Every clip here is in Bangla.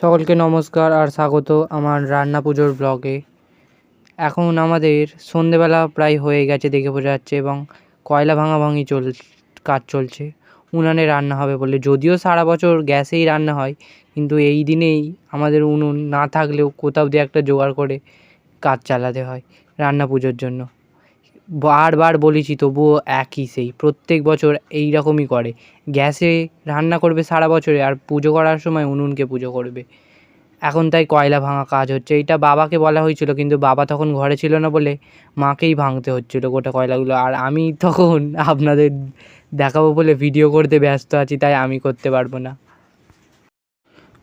সকলকে নমস্কার আর স্বাগত আমার রান্না পুজোর ব্লগে। এখন আমাদের সন্ধেবেলা প্রায় হয়ে গেছে দেখে বোঝা যাচ্ছে এবং কয়লা ভাঙাভাঙি চল, কাজ চলছে। উনানে রান্না হবে বলে। যদিও সারা বছর গ্যাসেই রান্না হয়, কিন্তু এই দিনেই আমাদের উনুন না থাকলেও কোথাও দিয়ে একটা জোগাড় করে কাজ চালাতে হয় রান্না পুজোর জন্য। বারবার বলেছি, তবুও একই সেই। প্রত্যেক বছর এই রকমই করে। গ্যাসে রান্না করবে সারা বছরে আর পুজো করার সময় উনুনকে পুজো করবে। এখন তাই কয়লা ভাঙা কাজ হচ্ছে। এইটা বাবাকে বলা হয়েছিল, কিন্তু বাবা তখন ঘরে ছিল না বলে মাকেই ভাঙতে হচ্ছিল গোটা কয়লাগুলো। আর আমি তখন আপনাদের দেখাবো বলে ভিডিও করতে ব্যস্ত আছি, তাই আমি করতে পারব না।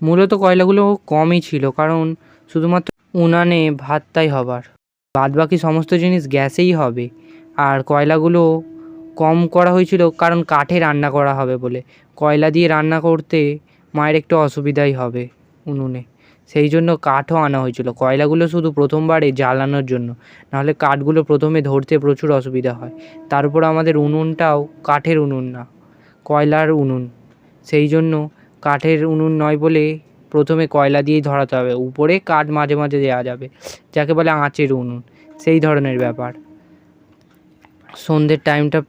মূলত কয়লাগুলো কমই ছিল, কারণ শুধুমাত্র উনানে ভাতটাই হবার। বাদ বাকি সমস্ত জিনিস গ্যাসেই হবে। আর কয়লাগুলো কম করা হয়েছিল কারণ কাঠে রান্না করা হবে বলে। কয়লা দিয়ে রান্না করতে মায়ের একটু অসুবিধাই হবে উনুনে। সেই জন্য কাঠও আনা হয়েছিল। কয়লাগুলো শুধু প্রথমবারে জ্বালানোর জন্য। নাহলে কাঠগুলো প্রথমে ধরতে প্রচুর অসুবিধা হয়। তার উপর আমাদের উনুনটাও কাঠের উনুন না, কয়লার উনুন। সেই জন্য কাঠের উনুন নয় বলে প্রথমে কয়লা দিয়েই ধরাতে হবে, উপরে কাঠ মাঝে মাঝে দেওয়া যাবে, যাকে বলে আঁচের উনুন, সেই ধরনের ব্যাপার। সন্ধ্যের টাইমটা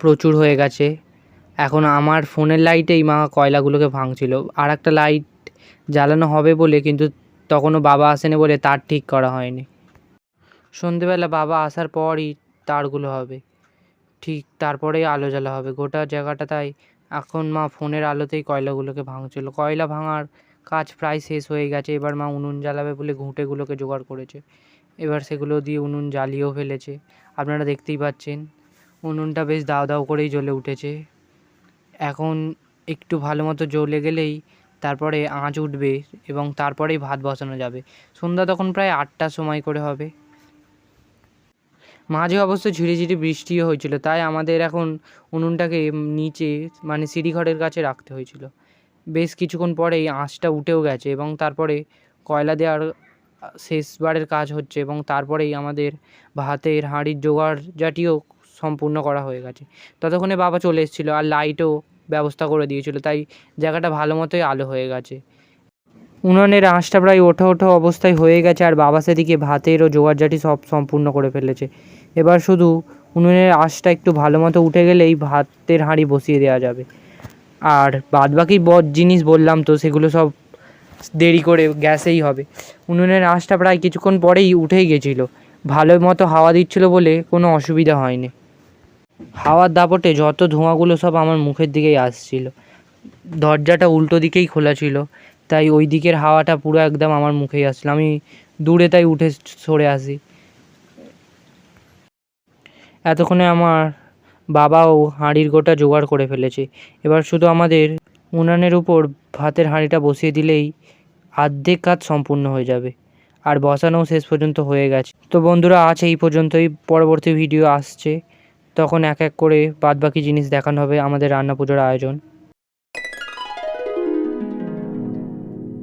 প্রচুর হয়ে গেছে। এখন আমার ফোনের লাইটেই মা কয়লাগুলোকে ভাঙছিল। আর একটা লাইট জ্বালানো হবে বলে কিন্তু তখনও বাবা আসেনি বলে তার ঠিক করা হয়নি। সন্ধেবেলা বাবা আসার পরই তারগুলো হবে। ঠিক তারপরেই আলো জ্বালা হবে। গোটা জায়গাটা তাই। এখন মা ফোনের আলোতেই কয়লাগুলোকে ভাঙছিল। কয়লা ভাঙার কাজ প্রায় শেষ হয়ে গেছে। এবার মা উনুন জ্বালাবে বলে ঘুঁটেগুলোকে জোগাড় করেছে। এবার সেগুলো দিয়ে উনুন জ্বালিয়েও ফেলেছে। আপনারা দেখতেই পাচ্ছেন, উনুনটা বেশ দাও দাও করেই জ্বলে উঠেছে। এখন একটু ভালো মতো জ্বলে গেলেই তারপরে আঁচ উঠবে এবং তারপরেই ভাত বসানো যাবে। সন্ধ্যা তখন প্রায় আটটার সময় করে হবে। মাঝে অবশ্য ঝিরিঝিরি বৃষ্টিও হয়েছিল, তাই আমাদের এখন উনুনটাকে নিচে মানে সিঁড়িঘরের কাছে রাখতে হয়েছিল। বেশ কিছুক্ষণ পরেই আঁচটা উঠেও গেছে এবং তারপরে কয়লা দেওয়ার শেষবারের কাজ হচ্ছে এবং তারপরেই আমাদের ভাতের, হাঁড়ির জোগাড় জাটিও সম্পূর্ণ করা হয়ে গেছে। ততক্ষণে বাবা চলে এসেছিল আর লাইটও ব্যবস্থা করে দিয়েছিল, তাই জায়গাটা ভালো মতোই আলো হয়ে গেছে। উনুনের আঁচটা প্রায় ওঠো ওঠো অবস্থায় হয়ে গেছে আর বাবা সেদিকে ভাতেরও জোগাড় জাটি সব সম্পূর্ণ করে ফেলেছে। এবার শুধু উনুনের আঁচটা একটু ভালো মতো উঠে গেলেই ভাতের হাঁড়ি বসিয়ে দেওয়া যাবে। আর বাদবাকি ব জিনিস বললাম তো, সেগুলো সব দেরি করে গ্যাসেই হবে। উনুনের আঁচটা প্রায় কিছুক্ষণ পরেই উঠেই গেছিল। ভালো মতো হাওয়া দিচ্ছিল বলে কোনো অসুবিধা হয়নি। হাওয়ার দাপটে যত ধোঁয়াগুলো সব আমার মুখের দিকেই আসছিল। দরজাটা উল্টো দিকেই খোলা ছিল, তাই ওই দিকের হাওয়াটা পুরো একদম আমার মুখেই আসছিল। আমি দূরে তাই উঠে সরে আসি। এতক্ষণে আমার বাবাও হাঁড়ির গোটা জোগাড় করে ফেলেছে। এবার শুধু আমাদের উনানের উপর ভাতের হাঁড়িটা বসিয়ে দিলেই আর্ধেক কাজ সম্পূর্ণ হয়ে যাবে। আর বসানোও শেষ পর্যন্ত হয়ে গেছে। তো বন্ধুরা, আজ এই পর্যন্তই। পরবর্তী ভিডিও আসছে। তখন এক এক করে বাদবাকি জিনিস দেখানো হবে আমাদের রান্না পুজোর আয়োজন।